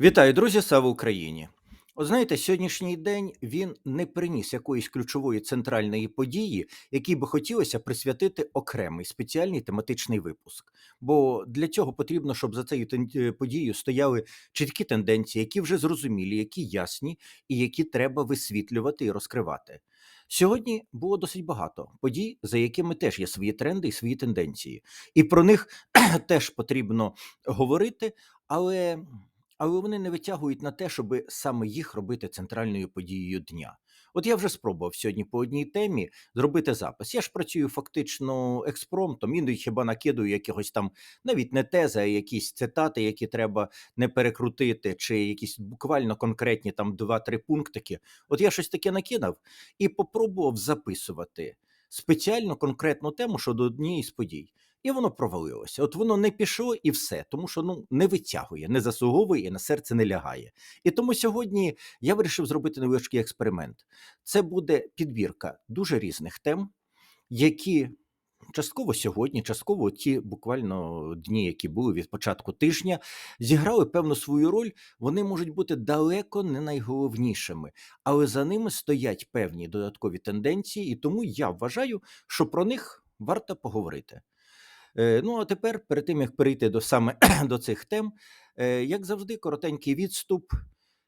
Вітаю, друзі! Слава Україні! От знаєте, сьогоднішній день він не приніс якоїсь ключової центральної події, якій би хотілося присвятити окремий спеціальний тематичний випуск. Бо для цього потрібно, щоб за цією е, подією стояли чіткі тенденції, які вже зрозумілі, які ясні, і які треба висвітлювати і розкривати. Сьогодні було досить багато подій, за якими теж є свої тренди і свої тенденції. І про них теж потрібно говорити, але але вони не витягують на те, щоб саме їх робити центральною подією дня. От я вже спробував сьогодні по одній темі зробити запис. Я ж працюю фактично експромтом, іноді хіба накидую якихось там навіть не тези, а якісь цитати, які треба не перекрутити, чи якісь буквально конкретні там два-три пунктики. От я щось таке накидав і попробував записувати спеціально конкретну тему щодо однієї з подій. І воно провалилося. От воно не пішло і все, тому що ну не витягує, не заслуговує і на серце не лягає. І тому сьогодні я вирішив зробити невеличкий експеримент. Це буде підбірка дуже різних тем, які частково сьогодні, частково ті буквально дні, які були від початку тижня, зіграли певну свою роль. Вони можуть бути далеко не найголовнішими, але за ними стоять певні додаткові тенденції, і тому я вважаю, що про них варто поговорити. Е, Ну, а тепер, перед тим як перейти до саме до цих тем, е, як завжди, коротенький відступ,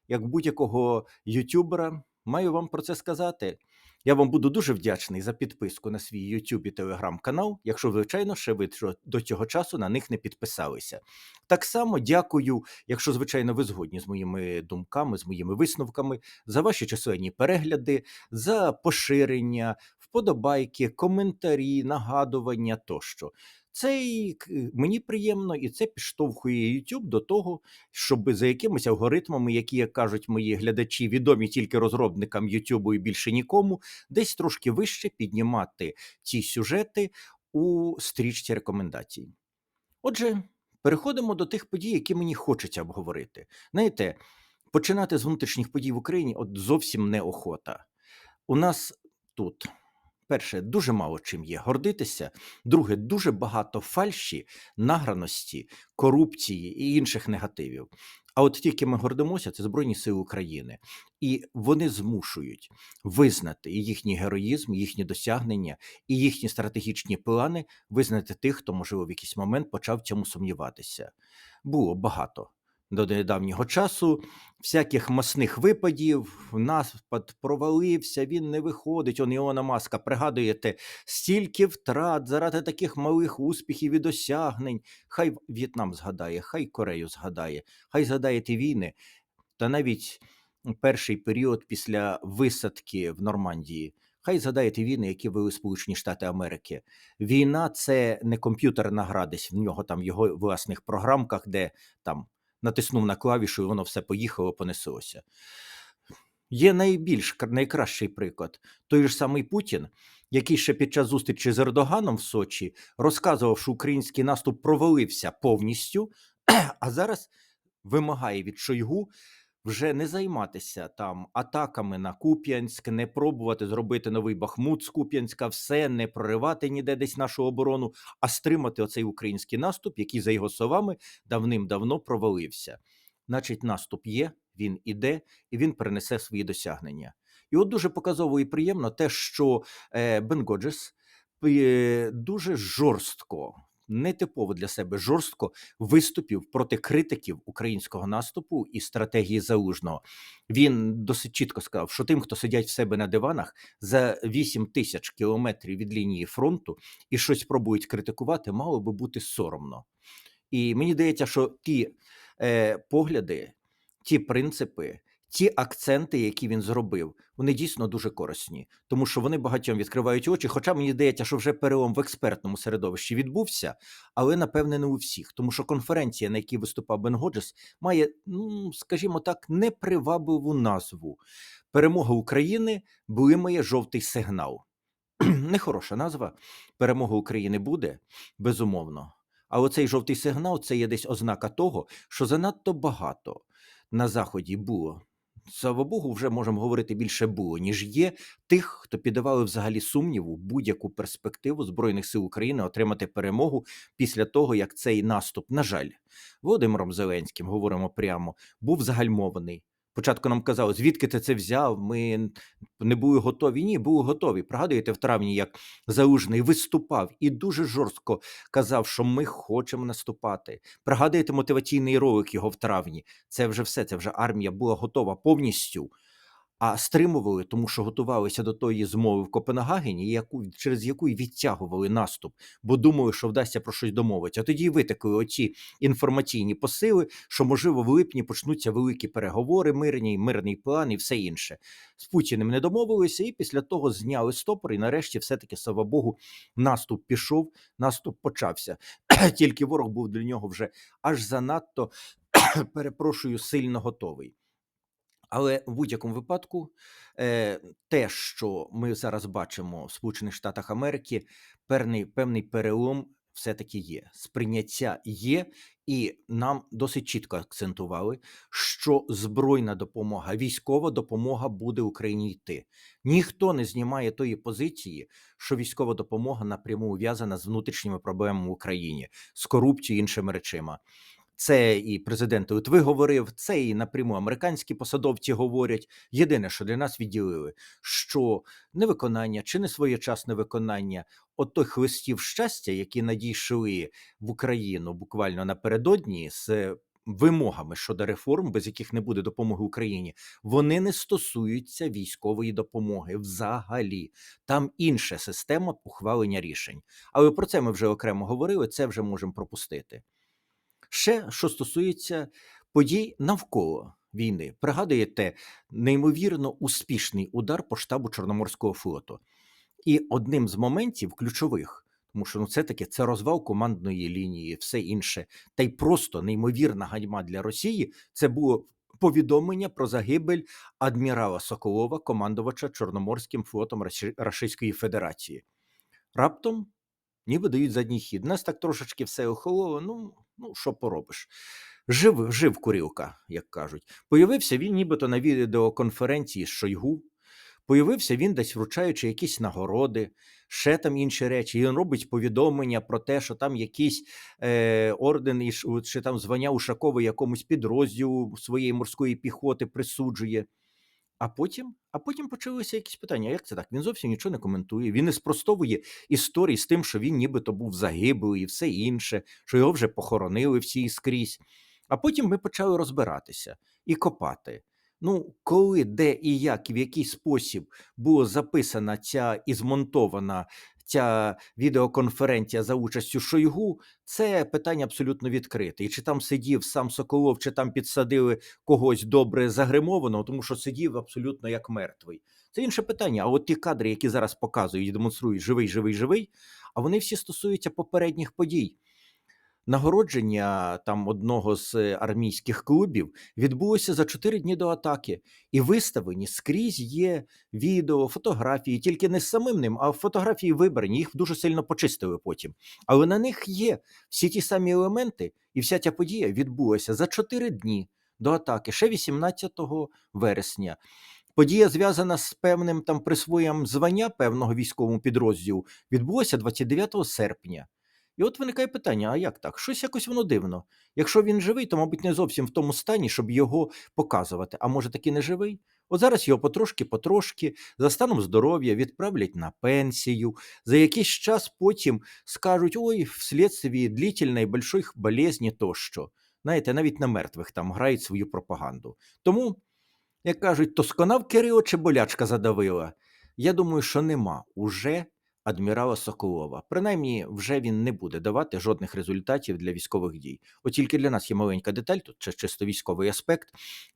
як будь-якого ютубера, маю вам про це сказати. Я вам буду дуже вдячний за підписку на свій YouTube і Telegram канал, якщо, звичайно, ще ви до цього часу на них не підписалися. Так само дякую, якщо, звичайно, ви згодні з моїми думками, з моїми висновками, за ваші численні перегляди, за поширення, вподобайки, коментарі, нагадування тощо. Це і мені приємно, і це підштовхує YouTube до того, щоб за якимись алгоритмами, які, як кажуть мої глядачі, відомі тільки розробникам YouTube і більше нікому, десь трошки вище піднімати ці сюжети у стрічці рекомендацій. Отже, переходимо до тих подій, які мені хочеться обговорити. Знаєте, починати з внутрішніх подій в Україні от зовсім неохота. У нас тут. Перше, дуже мало чим є гордитися. Друге, дуже багато фальші, награності, корупції і інших негативів. А от тільки ми гордимося, це Збройні Сили України, і вони змушують визнати їхній героїзм, їхні досягнення і їхні стратегічні плани, визнати тих, хто, можливо, в якийсь момент почав цьому сумніватися. Було багато до недавнього часу всяких масних випадів. Наспад провалився, він не виходить. Он Іона Маска, пригадуєте, стільки втрат заради таких малих успіхів і досягнень. Хай В'єтнам згадає, хай Корею згадає, хай згадає ті війни. Та навіть перший період після висадки в Нормандії. Хай згадає ті війни, які вели Сполучені Штати Америки. Війна це не комп'ютерна гра, десь в нього там в його власних програмках, де там натиснув на клавішу, і воно все поїхало, понеслося. Є найбільш найкращий приклад. Той ж самий Путін, який ще під час зустрічі з Ердоганом в Сочі розказував, що український наступ провалився повністю, а зараз вимагає від Шойгу вже не займатися там атаками на Куп'янськ, не пробувати зробити новий Бахмут з Куп'янська, все не проривати ніде десь нашу оборону, а стримати оцей український наступ, який, за його словами, давним-давно провалився. Значить, наступ є, він іде, і він принесе свої досягнення. І от дуже показово і приємно те, що е, Бен Годжес е, дуже жорстко, нетипово для себе жорстко виступів проти критиків українського наступу і стратегії залужного. Він досить чітко сказав, що тим, хто сидять в себе на диванах за 8 тисяч кілометрів від лінії фронту і щось пробують критикувати, мало би бути соромно. І мені здається, що ті е, погляди, ті принципи, ті акценти, які він зробив, вони дійсно дуже корисні, тому що вони багатьом відкривають очі. Хоча мені здається, що вже перелом в експертному середовищі відбувся, але напевне не у всіх, тому що конференція, на якій виступав Бен Годжес, має, ну скажімо так, непривабливу назву. Перемога України блимає жовтий сигнал. Нехороша назва. Перемога України буде, безумовно. А оцей жовтий сигнал це є десь ознака того, що занадто багато на Заході було слава Богу, вже можемо говорити більше було, ніж є тих, хто піддавали взагалі сумніву будь-яку перспективу Збройних сил України отримати перемогу після того, як цей наступ, на жаль, Володимиром Зеленським, говоримо прямо, був загальмований. Спочатку нам казали, звідки ти це взяв? Ми не були готові. Ні, були готові. Пригадуєте в травні, як Залужний виступав і дуже жорстко казав, що ми хочемо наступати. Пригадуєте мотиваційний ролик його в травні. Це вже все, це вже армія була готова повністю. А стримували, тому що готувалися до тої змови в Копенгагені, яку через яку й відтягували наступ, бо думали, що вдасться про щось домовитися. А тоді витекли оці інформаційні посили, що можливо в липні почнуться великі переговори, мирні, мирний план і все інше. З Путіним не домовилися, і після того зняли стопор. І нарешті, все таки, слава Богу, наступ пішов, наступ почався. Тільки ворог був для нього вже аж занадто перепрошую, сильно готовий. Але в будь-якому випадку, е, те, що ми зараз бачимо в Сполучених Штатах Америки, певний, певний перелом все-таки є. Сприйняття є, і нам досить чітко акцентували, що збройна допомога, військова допомога буде Україні йти. Ніхто не знімає тої позиції, що військова допомога напряму ув'язана з внутрішніми проблемами в Україні, з корупцією іншими речима. Це і президент Литви говорив, це і напряму американські посадовці говорять. Єдине, що для нас відділили, що невиконання чи не своєчасне виконання от листів щастя, які надійшли в Україну буквально напередодні з вимогами щодо реформ, без яких не буде допомоги Україні, вони не стосуються військової допомоги взагалі. Там інша система ухвалення рішень. Але про це ми вже окремо говорили. Це вже можемо пропустити. Ще що стосується подій навколо війни, пригадуєте неймовірно успішний удар по штабу Чорноморського флоту. І одним з моментів ключових, тому що ну це таки це розвал командної лінії, все інше, та й просто неймовірна ганьма для Росії. Це було повідомлення про загибель адмірала Соколова, командувача Чорноморським флотом Російської Федерації. Раптом ніби дають задній хід. Нас так трошечки все охололо. Ну ну що поробиш? Жив жив курілка, як кажуть. Появився він, нібито на відеоконференції з Шойгу. Появився він десь вручаючи якісь нагороди, ще там інші речі. І він робить повідомлення про те, що там якийсь е, орден і чи там звання Ушакова якомусь підрозділу своєї морської піхоти присуджує. А потім а потім почалися якісь питання. Як це так? Він зовсім нічого не коментує. Він не спростовує історії з тим, що він нібито був загиблий і все інше, що його вже похоронили всі скрізь. А потім ми почали розбиратися і копати. Ну, коли, де і як, і в який спосіб була записана ця і змонтована ця відеоконференція за участю Шойгу, це питання абсолютно відкрите. І чи там сидів сам Соколов, чи там підсадили когось добре загримованого, тому що сидів абсолютно як мертвий. Це інше питання. А от ті кадри, які зараз показують і демонструють живий, живий, живий, а вони всі стосуються попередніх подій. Нагородження там одного з армійських клубів відбулося за чотири дні до атаки, і виставлені скрізь є відео, фотографії, тільки не з самим ним, а фотографії вибрані. Їх дуже сильно почистили потім. Але на них є всі ті самі елементи, і вся ця подія відбулася за чотири дні до атаки, ще 18 вересня. Подія зв'язана з певним там присвоєм звання певного військовому підрозділу, відбулася 29 серпня. І от виникає питання: а як так? Щось якось воно дивно. Якщо він живий, то, мабуть, не зовсім в тому стані, щоб його показувати. А може таки не живий? От зараз його потрошки-потрошки, за станом здоров'я, відправлять на пенсію. За якийсь час потім скажуть: ой, вслідстві длительної большої болезні тощо. Знаєте, навіть на мертвих там грають свою пропаганду. Тому, як кажуть, то сконав Кирило чи болячка задавила. Я думаю, що нема уже адмірала Соколова. Принаймні, вже він не буде давати жодних результатів для військових дій. От тільки для нас є маленька деталь, тут це чисто військовий аспект.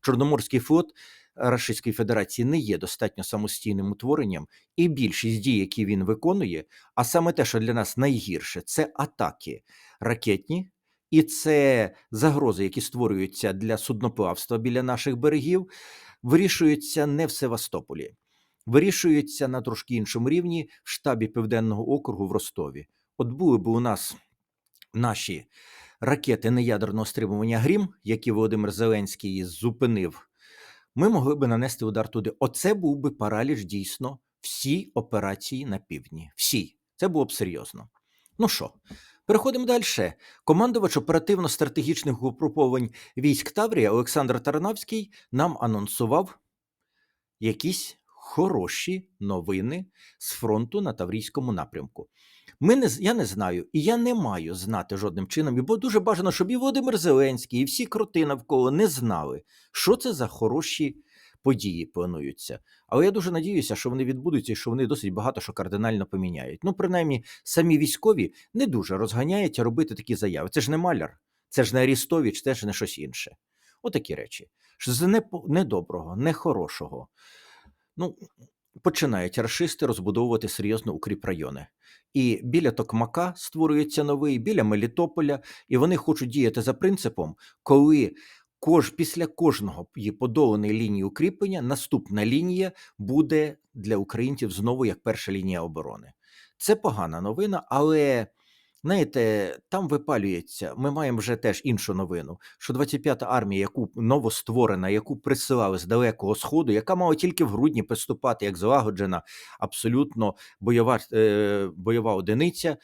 Чорноморський флот Російської Федерації не є достатньо самостійним утворенням, і більшість дій, які він виконує, а саме те, що для нас найгірше, це атаки ракетні. І це загрози, які створюються для судноплавства біля наших берегів, вирішуються не в Севастополі вирішується на трошки іншому рівні в штабі Південного округу в Ростові. От були б у нас наші ракети неядерного стримування Грім, які Володимир Зеленський зупинив ми могли би нанести удар туди. Оце був би параліч дійсно всі операції на півдні. Всі. Це було б серйозно. Ну що, переходимо далі. Командувач оперативно-стратегічних угруповань військ Таврія Олександр Тарнавський нам анонсував якісь хороші новини з фронту на Таврійському напрямку. Ми не, я не знаю, і я не маю знати жодним чином, бо дуже бажано, щоб і Володимир Зеленський, і всі кроти навколо не знали, що це за хороші події плануються. Але я дуже надіюся, що вони відбудуться і що вони досить багато що кардинально поміняють. Ну, принаймні, самі військові не дуже розганяють робити такі заяви. Це ж не маляр, це ж не Арістович, це ж не щось інше. Отакі речі. Що з недоброго, нехорошого. Ну, починають рашисти розбудовувати серйозно укріпрайони. І біля Токмака створюється новий, біля Мелітополя, і вони хочуть діяти за принципом, коли кож, після кожного подоланої лінії укріплення наступна лінія буде для українців знову як перша лінія оборони. Це погана новина, але знаєте, там випалюється. Ми маємо вже теж іншу новину, що 25-та армія, яку новостворена, яку присилали з далекого сходу, яка мала тільки в грудні приступати як злагоджена, абсолютно бойова, е, бойова одиниця.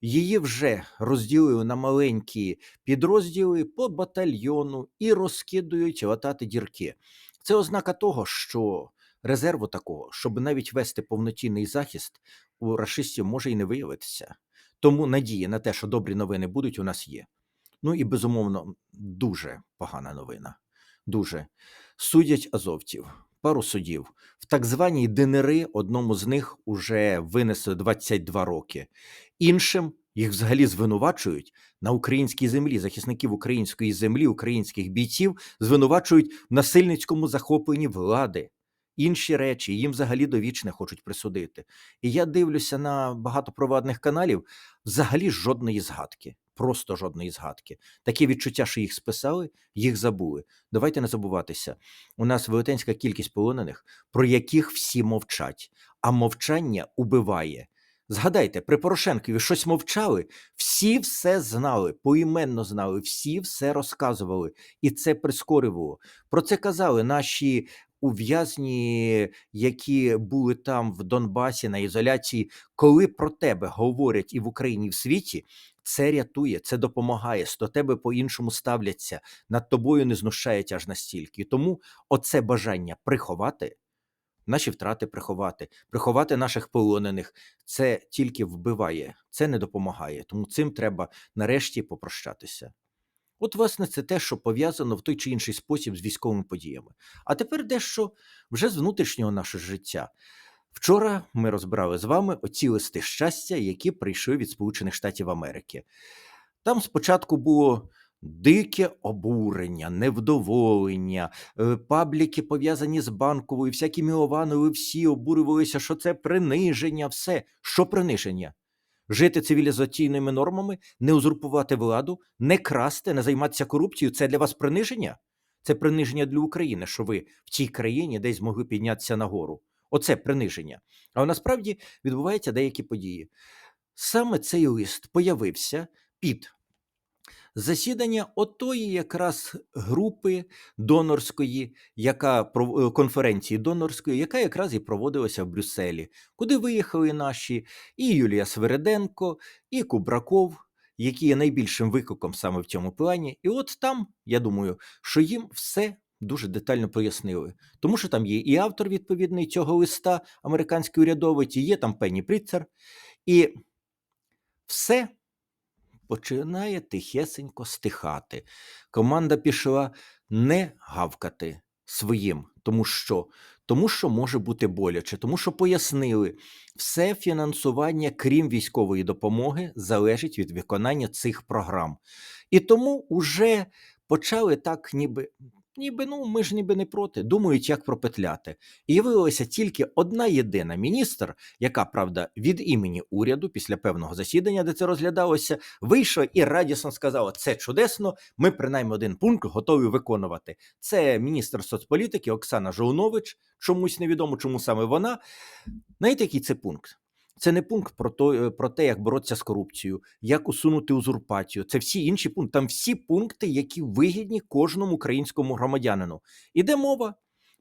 Її вже розділили на маленькі підрозділи по батальйону і розкидують латати дірки. Це ознака того, що резерву такого, щоб навіть вести повноцінний захист, у рашистів може і не виявитися. Тому надії на те, що добрі новини будуть, у нас є. Ну і безумовно, дуже погана новина. Дуже судять азовців, пару судів. В так званій ДНРи одному з них уже винесли 22 роки. Іншим їх взагалі звинувачують на українській землі. Захисників української землі, українських бійців звинувачують в насильницькому захопленні влади. Інші речі їм взагалі довічне хочуть присудити. І я дивлюся на багато провадних каналів, взагалі жодної згадки. Просто жодної згадки. Таке відчуття, що їх списали, їх забули. Давайте не забуватися. У нас велетенська кількість полонених, про яких всі мовчать, а мовчання убиває. Згадайте, при Порошенкові щось мовчали, всі все знали, поіменно знали, всі все розказували, і це прискорювало. Про це казали наші ув'язні, які були там в Донбасі на ізоляції. Коли про тебе говорять і в Україні, і в світі, це рятує, це допомагає, до тебе по-іншому ставляться, над тобою не знущають аж настільки. Тому оце бажання приховати, наші втрати приховати, приховати наших полонених, це тільки вбиває, це не допомагає. Тому цим треба нарешті попрощатися. От, власне, це те, що пов'язано в той чи інший спосіб з військовими подіями. А тепер дещо вже з внутрішнього нашого життя. Вчора ми розбирали з вами оці листи щастя, які прийшли від Сполучених Штатів Америки. Там спочатку було дике обурення, невдоволення, е, пабліки пов'язані з банковою, всякі Мілованови, всі обурювалися, що це приниження, все. Що приниження? Жити цивілізаційними нормами, не узурпувати владу, не красти, не займатися корупцією це для вас приниження? Це приниження для України, що ви в цій країні десь змогли піднятися нагору. Оце приниження. А насправді відбуваються деякі події. Саме цей лист появився під засідання отої якраз групи донорської, яка е, конференції донорської, яка якраз і проводилася в Брюсселі, куди виїхали наші і Юлія Свереденко, і Кубраков, які є найбільшим викликом саме в цьому плані. І от там, я думаю, що їм все дуже детально пояснили. Тому що там є і автор відповідний цього листа, американський урядовець, і є там Пенні Пріцер. І все починає тихесенько стихати. Команда пішла не гавкати своїм, тому що, тому що може бути боляче, тому що пояснили, все фінансування, крім військової допомоги, залежить від виконання цих програм. І тому уже почали так, ніби. Ніби ну ми ж ніби не проти, думають, як пропетляти. І виявилася тільки одна єдина міністр, яка, правда, від імені уряду після певного засідання, де це розглядалося, вийшла і радісно сказала: це чудесно. Ми принаймні один пункт готові виконувати. Це міністр соцполітики Оксана Жолнович. Чомусь невідомо, чому саме вона. Знаєте, який це пункт? Це не пункт про то, про те, як боротися з корупцією, як усунути узурпацію. Це всі інші пункти. Там всі пункти, які вигідні кожному українському громадянину. Іде мова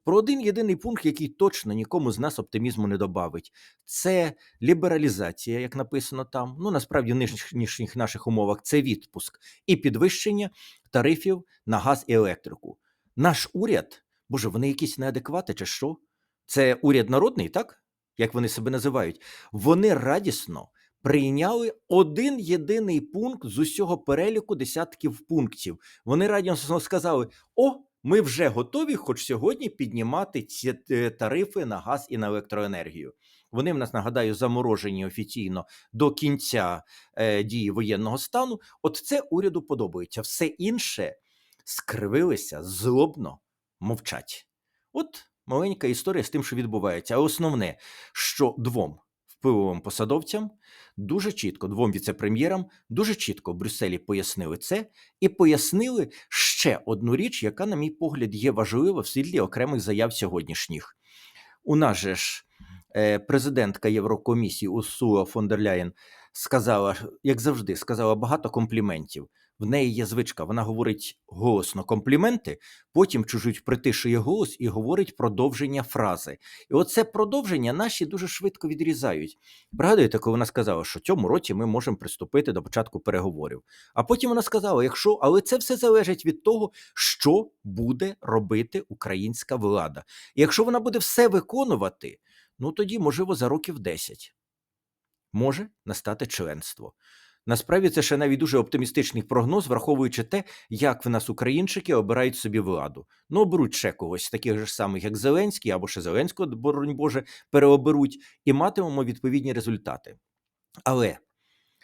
про один єдиний пункт, який точно нікому з нас оптимізму не добавить. Це лібералізація, як написано там. Ну насправді в нинішніх наших умовах це відпуск і підвищення тарифів на газ і електрику. Наш уряд, боже, вони якісь неадеквати чи що? Це уряд народний, так? Як вони себе називають? Вони радісно прийняли один єдиний пункт з усього переліку десятків пунктів. Вони радісно сказали: О, ми вже готові, хоч сьогодні піднімати ці е, тарифи на газ і на електроенергію. Вони в нас нагадаю заморожені офіційно до кінця е, дії воєнного стану. От це уряду подобається. Все інше скривилися злобно мовчать. От маленька історія з тим, що відбувається. А основне, що двом впливовим посадовцям дуже чітко, двом віцепрем'єрам дуже чітко в Брюсселі пояснили це і пояснили ще одну річ, яка, на мій погляд, є важлива в світлі окремих заяв сьогоднішніх. У нас же ж е, президентка Єврокомісії Урсула фон дер Ляєн сказала, як завжди, сказала багато компліментів. В неї є звичка, вона говорить голосно компліменти, потім чужуть притишує голос і говорить продовження фрази. І оце продовження наші дуже швидко відрізають. Пригадуєте, коли вона сказала, що в цьому році ми можемо приступити до початку переговорів. А потім вона сказала: якщо, але це все залежить від того, що буде робити українська влада. І якщо вона буде все виконувати, ну тоді, можливо, за років 10 може настати членство. Насправді це ще навіть дуже оптимістичний прогноз, враховуючи те, як в нас українчики обирають собі владу. Ну, оберуть ще когось, таких ж самих, як Зеленський, або ще Зеленського, боронь Боже, переоберуть, і матимемо відповідні результати. Але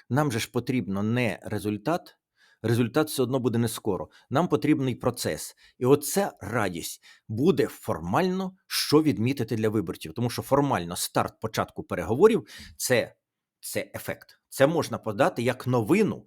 нам же ж потрібно не результат. Результат все одно буде не скоро. Нам потрібний процес. І оця радість буде формально що відмітити для виборців, тому що формально старт початку переговорів це, це ефект. Це можна подати як новину,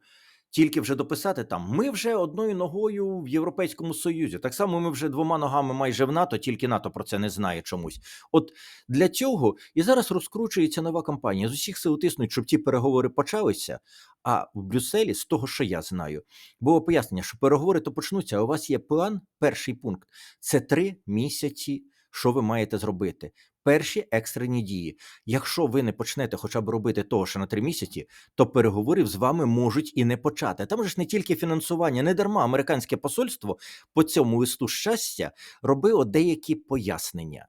тільки вже дописати там. Ми вже одною ногою в Європейському Союзі. Так само ми вже двома ногами майже в НАТО, тільки НАТО про це не знає чомусь. От для цього і зараз розкручується нова кампанія. З усіх сил тиснуть, щоб ті переговори почалися. А в Брюсселі, з того, що я знаю, було пояснення, що переговори то почнуться. а У вас є план. Перший пункт це три місяці. Що ви маєте зробити? Перші екстрені дії. Якщо ви не почнете хоча б робити того, що на три місяці, то переговорів з вами можуть і не почати. Там же ж не тільки фінансування, не дарма американське посольство по цьому листу щастя робило деякі пояснення.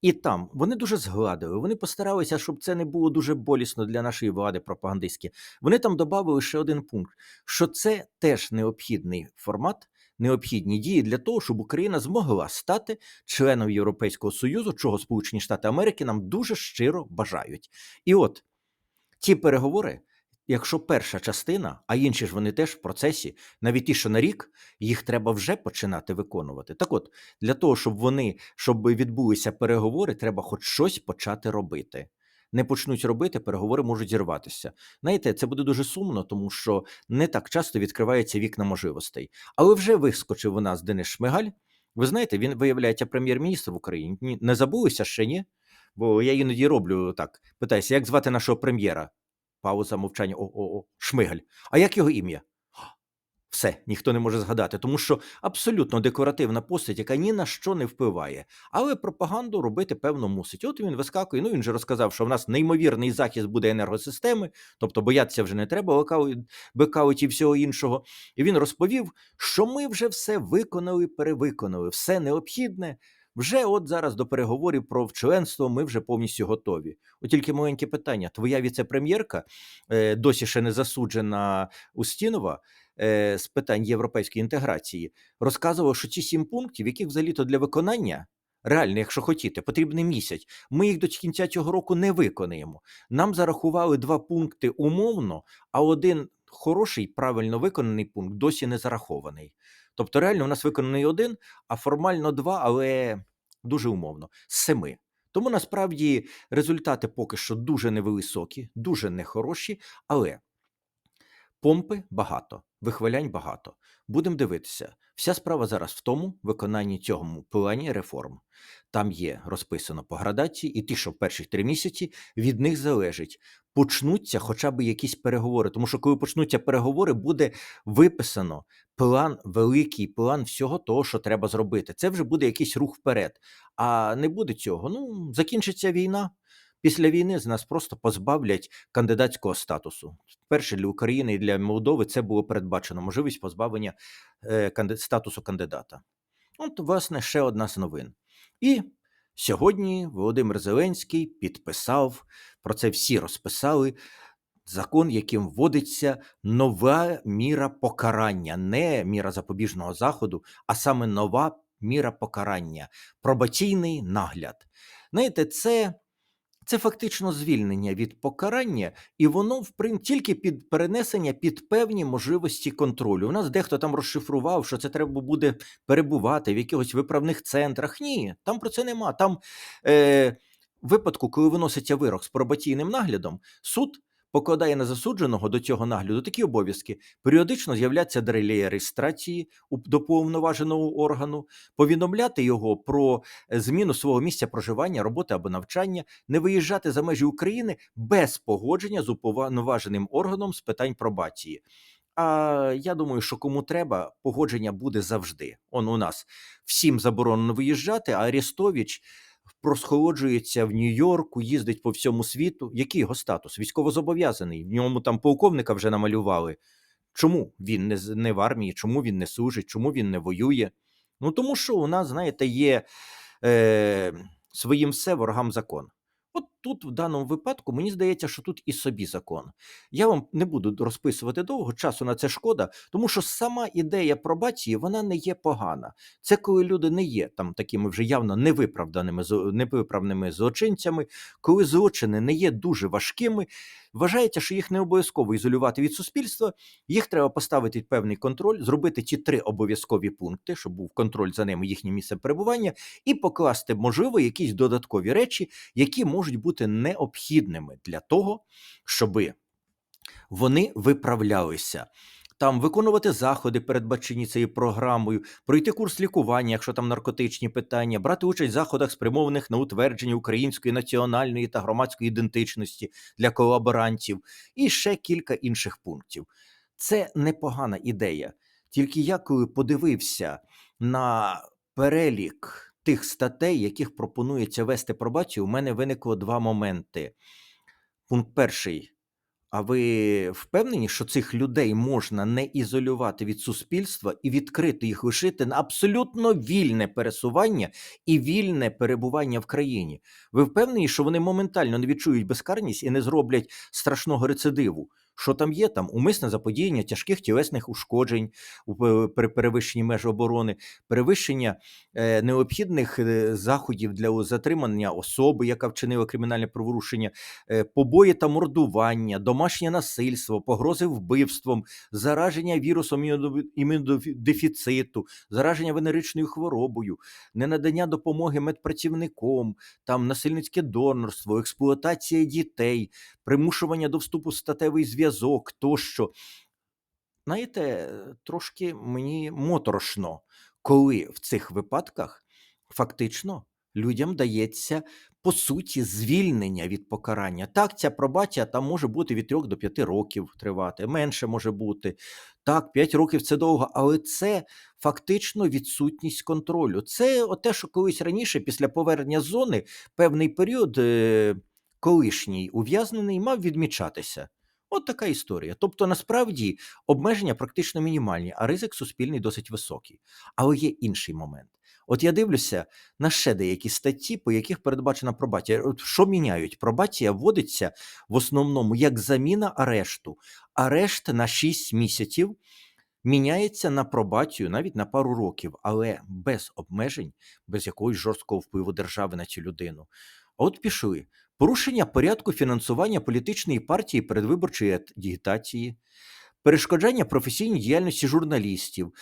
І там вони дуже згладили. Вони постаралися, щоб це не було дуже болісно для нашої влади пропагандистські. Вони там додали ще один пункт: що це теж необхідний формат, необхідні дії для того, щоб Україна змогла стати членом Європейського Союзу, чого Сполучені Штати Америки нам дуже щиро бажають. І от ті переговори. Якщо перша частина, а інші ж вони теж в процесі, навіть ті, що на рік, їх треба вже починати виконувати. Так от, для того, щоб вони щоб відбулися переговори, треба хоч щось почати робити. Не почнуть робити, переговори можуть зірватися. Знаєте, це буде дуже сумно, тому що не так часто відкриваються вікна можливостей. Але вже вискочив у нас Денис Шмигаль. Ви знаєте, він виявляється прем'єр-міністр в Україні. Не забулися ще ні? Бо я іноді роблю так. Питаюся, як звати нашого прем'єра? Пауза мовчання. О-о-о, Шмигаль. А як його ім'я? Все, ніхто не може згадати, тому що абсолютно декоративна постать, яка ні на що не впливає, але пропаганду робити певно мусить. От він вискакує. Ну він же розказав, що в нас неймовірний захист буде енергосистеми, тобто боятися вже не треба бекаутів всього іншого. І він розповів, що ми вже все виконали, перевиконали, все необхідне. Вже от зараз до переговорів про членство ми вже повністю готові. От тільки маленьке питання: твоя віце-прем'єрка е, досі ще не засуджена Устінова е, з питань європейської інтеграції, розказував, що ці сім пунктів, яких взагалі-то для виконання. Реально, якщо хотіте, потрібний місяць. Ми їх до кінця цього року не виконаємо. Нам зарахували два пункти умовно, а один хороший, правильно виконаний пункт досі не зарахований. Тобто, реально, у нас виконаний один, а формально два, але дуже умовно з семи. Тому насправді результати поки що дуже невисокі, дуже нехороші, але Помпи багато, вихвалянь багато. Будемо дивитися. Вся справа зараз в тому виконанні цього плані реформ. Там є розписано по градації, і ті, що в перші три місяці, від них залежить, почнуться хоча б якісь переговори. Тому що коли почнуться переговори, буде виписано план, великий план всього того, що треба зробити. Це вже буде якийсь рух вперед. А не буде цього. Ну, закінчиться війна. Після війни з нас просто позбавлять кандидатського статусу. Перше для України і для Молдови це було передбачено можливість позбавлення е, статусу кандидата. От, власне, ще одна з новин. І сьогодні Володимир Зеленський підписав, про це всі розписали, закон, яким вводиться нова міра покарання, не міра запобіжного заходу, а саме нова міра покарання, пробаційний нагляд. Знаєте, це. Це фактично звільнення від покарання, і воно в тільки під перенесення під певні можливості контролю. У нас дехто там розшифрував, що це треба буде перебувати в якихось виправних центрах. Ні, там про це нема. Там е... випадку, коли виноситься вирок з пробаційним наглядом, суд покладає на засудженого до цього нагляду такі обов'язки. Періодично з'являться дерелі реєстрації до повноваженого органу, повідомляти його про е, зміну свого місця проживання, роботи або навчання, не виїжджати за межі України без погодження з уповноваженим органом з питань пробації. А я думаю, що кому треба, погодження буде завжди. Он у нас всім заборонено виїжджати, а Арестович просхолоджується в Нью-Йорку, їздить по всьому світу. Який його статус? Військовозобов'язаний. В ньому там полковника вже намалювали. Чому він не, не в армії? Чому він не служить? Чому він не воює? Ну тому що у нас, знаєте, є е, своїм все ворогам закон. От тут в даному випадку мені здається, що тут і собі закон. Я вам не буду розписувати довго, часу на це шкода, тому що сама ідея пробації вона не є погана. Це коли люди не є там такими вже явно невиправданими невиправними злочинцями, коли злочини не є дуже важкими. Вважається, що їх не обов'язково ізолювати від суспільства. Їх треба поставити певний контроль, зробити ті три обов'язкові пункти, щоб був контроль за ними, їхнє місце перебування, і покласти, можливо, якісь додаткові речі, які можуть бути необхідними для того, щоби вони виправлялися. Там виконувати заходи, передбачені цією програмою, пройти курс лікування, якщо там наркотичні питання, брати участь в заходах, спрямованих на утвердження української національної та громадської ідентичності для колаборантів, і ще кілька інших пунктів. Це непогана ідея. Тільки я коли подивився на перелік тих статей, яких пропонується вести пробацію, у мене виникло два моменти. Пункт перший. А ви впевнені, що цих людей можна не ізолювати від суспільства і відкрити їх лишити на абсолютно вільне пересування і вільне перебування в країні? Ви впевнені, що вони моментально не відчують безкарність і не зроблять страшного рецидиву? Що там є? Там умисне заподіяння тяжких тілесних ушкоджень при перевищенні меж оборони, перевищення е, необхідних е, заходів для затримання особи, яка вчинила кримінальне правопорушення, е, побої та мордування, домашнє насильство, погрози вбивством, зараження вірусом імунодефі- імунодефіциту, зараження венеричною хворобою, ненадання допомоги медпрацівникам, там насильницьке донорство, експлуатація дітей, примушування до вступу в статевий зв'язок тощо. Знаєте, трошки мені моторошно, коли в цих випадках фактично людям дається по суті звільнення від покарання. Так, ця пробація там може бути від 3 до 5 років тривати, менше може бути. Так, 5 років це довго, але це фактично відсутність контролю. Це те, що колись раніше, після повернення з зони, певний період е, колишній ув'язнений мав відмічатися. От така історія. Тобто, насправді обмеження практично мінімальні, а ризик суспільний досить високий. Але є інший момент. От я дивлюся на ще деякі статті, по яких передбачена пробація. От що міняють? Пробація вводиться в основному як заміна арешту. Арешт на 6 місяців міняється на пробацію навіть на пару років, але без обмежень, без якогось жорсткого впливу держави на цю людину. От пішли. Порушення порядку фінансування політичної партії передвиборчої агітації, перешкоджання професійній діяльності журналістів,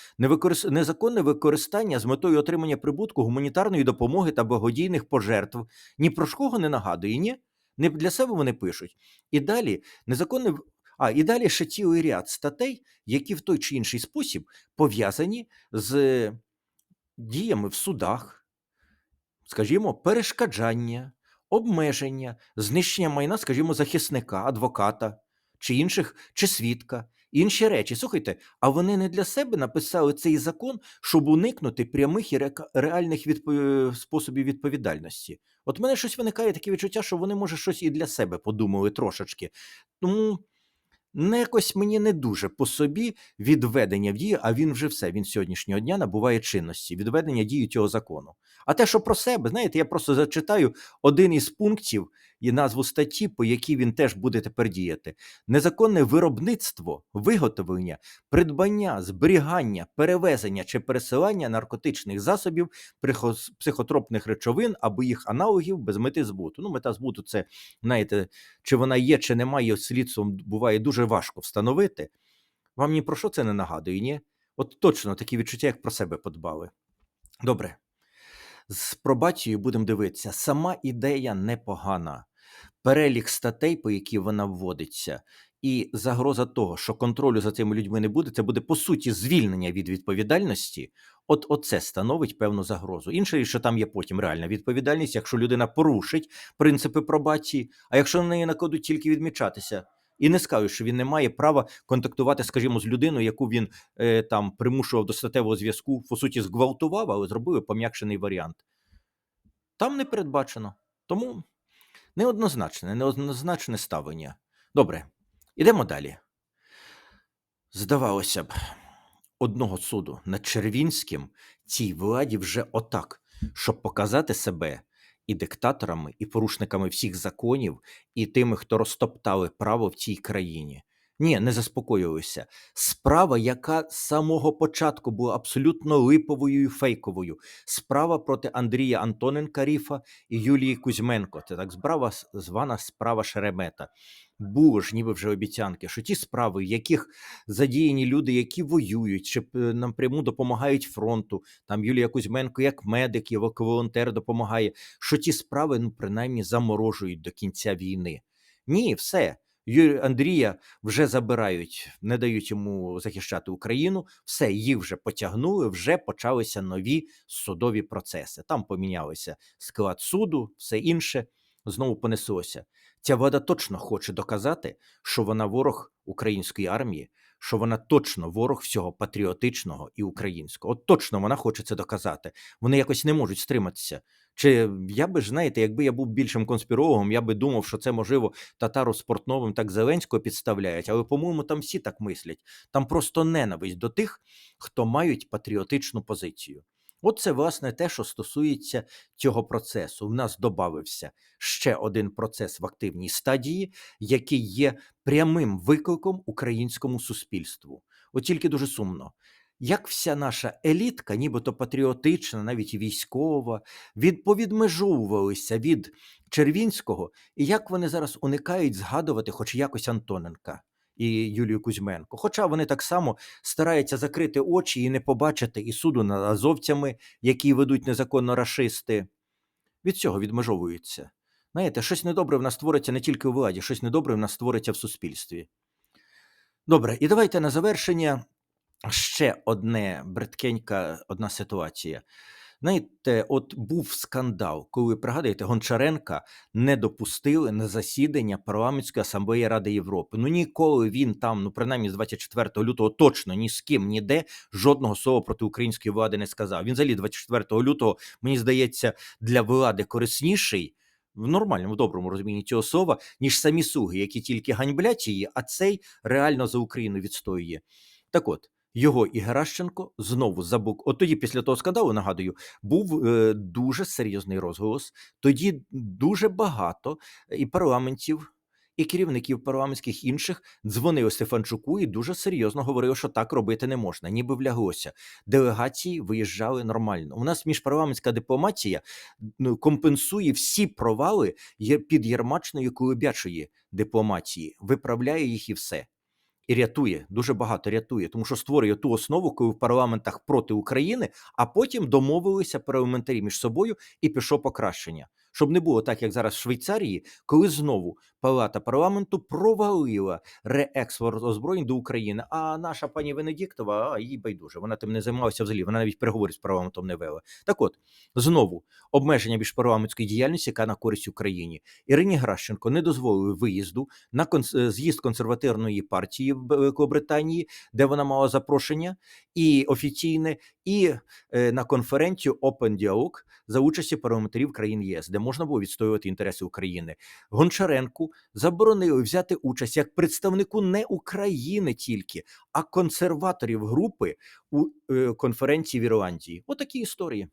незаконне використання з метою отримання прибутку гуманітарної допомоги та благодійних пожертв. Ні про кого не нагадує, ні? Не для себе вони пишуть. І далі незаконне А і далі ще цілий ряд статей, які в той чи інший спосіб пов'язані з діями в судах, скажімо, перешкоджання, обмеження, знищення майна, скажімо, захисника, адвоката чи інших, чи свідка, інші речі. Слухайте, а вони не для себе написали цей закон, щоб уникнути прямих і реальних відпо- способів відповідальності. От мене щось виникає таке відчуття, що вони, може, щось і для себе подумали трошечки. Тому не якось мені не дуже по собі відведення в дії, а він вже все. Він сьогоднішнього дня набуває чинності, відведення дії цього закону. А те, що про себе, знаєте, я просто зачитаю один із пунктів і назву статті, по якій він теж буде тепер діяти: незаконне виробництво, виготовлення, придбання, зберігання, перевезення чи пересилання наркотичних засобів, психотропних речовин або їх аналогів без мети збуту. Ну, мета збуту це, знаєте, чи вона є, чи немає, слідством буває дуже важко встановити. Вам ні про що це не нагадує, ні? От точно такі відчуття, як про себе подбали. Добре. З пробацією будемо дивитися. Сама ідея непогана. Перелік статей, по які вона вводиться, і загроза того, що контролю за цими людьми не буде, це буде по суті звільнення від відповідальності. От оце становить певну загрозу. Інше, що там є потім реальна відповідальність, якщо людина порушить принципи пробації, а якщо на неї накладуть тільки відмічатися. І не скажуть, що він не має права контактувати, скажімо, з людиною, яку він е, там примушував до статевого зв'язку, по суті, зґвалтував, але зробив пом'якшений варіант. Там не передбачено. Тому неоднозначне, неоднозначне ставлення. Добре, ідемо далі. Здавалося б, одного суду над Червінським цій владі вже отак, щоб показати себе і диктаторами, і порушниками всіх законів, і тими, хто розтоптали право в цій країні. Ні, не заспокоювалися. Справа, яка з самого початку була абсолютно липовою і фейковою. Справа проти Андрія Антоненка Ріфа і Юлії Кузьменко. Це так справа звана справа Шеремета. Було ж ніби вже обіцянки, що ті справи, в яких задіяні люди, які воюють, чи е, напряму допомагають фронту, там Юлія Кузьменко, як медик, як волонтер допомагає, що ті справи, ну, принаймні, заморожують до кінця війни. Ні, все. Андрія вже забирають, не дають йому захищати Україну. Все, їх вже потягнули, вже почалися нові судові процеси. Там помінялися склад суду, все інше знову понеслося. Ця влада точно хоче доказати, що вона ворог української армії, що вона точно ворог всього патріотичного і українського. От точно вона хоче це доказати. Вони якось не можуть стриматися. Чи я би ж знаєте, якби я був більшим конспірологом, я би думав, що це можливо татару з Портновим так Зеленського підставляють, але, по-моєму, там всі так мислять. Там просто ненависть до тих, хто мають патріотичну позицію. От це, власне, те, що стосується цього процесу. В нас додався ще один процес в активній стадії, який є прямим викликом українському суспільству. От тільки дуже сумно. Як вся наша елітка, нібито патріотична, навіть військова, від, повідмежовувалися від Червінського, і як вони зараз уникають згадувати хоч якось Антоненка і Юлію Кузьменко. Хоча вони так само стараються закрити очі і не побачити і суду над азовцями, які ведуть незаконно рашисти. Від цього відмежовуються. Знаєте, щось недобре в нас твориться не тільки у владі, щось недобре в нас твориться в суспільстві. Добре, і давайте на завершення ще одне бридкенька, одна ситуація. Знаєте, от був скандал, коли пригадуєте, Гончаренка не допустили на засідання парламентської асамблеї Ради Європи. Ну ніколи він там, ну принаймні з 24 лютого, точно ні з ким ніде жодного слова проти української влади не сказав. Він взагалі 24 лютого, мені здається, для влади корисніший. В нормальному, в доброму розумінні цього слова, ніж самі суги, які тільки ганьблять її, а цей реально за Україну відстоює. Так от, його і Геращенко знову забук. От тоді, після того скандалу, нагадую, був е, дуже серйозний розголос. Тоді дуже багато і парламентів, і керівників парламентських інших дзвонили Стефанчуку і дуже серйозно говорили, що так робити не можна, ніби вляглося. Делегації виїжджали нормально. У нас міжпарламентська дипломатія ну, компенсує всі провали під ярмачною колебячої дипломатії, виправляє їх і все і рятує, дуже багато рятує, тому що створює ту основу, коли в парламентах проти України, а потім домовилися парламентарі між собою і пішло покращення. Щоб не було так, як зараз в Швейцарії, коли знову Палата парламенту провалила реекспорт озброєнь до України. А наша пані Венедіктова, а їй байдуже, вона тим не займалася взагалі. Вона навіть переговорів з парламентом не вела. Так от знову обмеження міжпарламентської діяльності, яка на користь Україні. Ірині Гращенко не дозволили виїзду на е, з'їзд консервативної партії Великобританії, де вона мала запрошення і офіційне, і е, на конференцію Open Dialogue за участі парламентарів країн ЄС, де можна було відстоювати інтереси України. Гончаренку заборонили взяти участь як представнику не України тільки, а консерваторів групи у е, конференції в Ірландії. Отакі історії.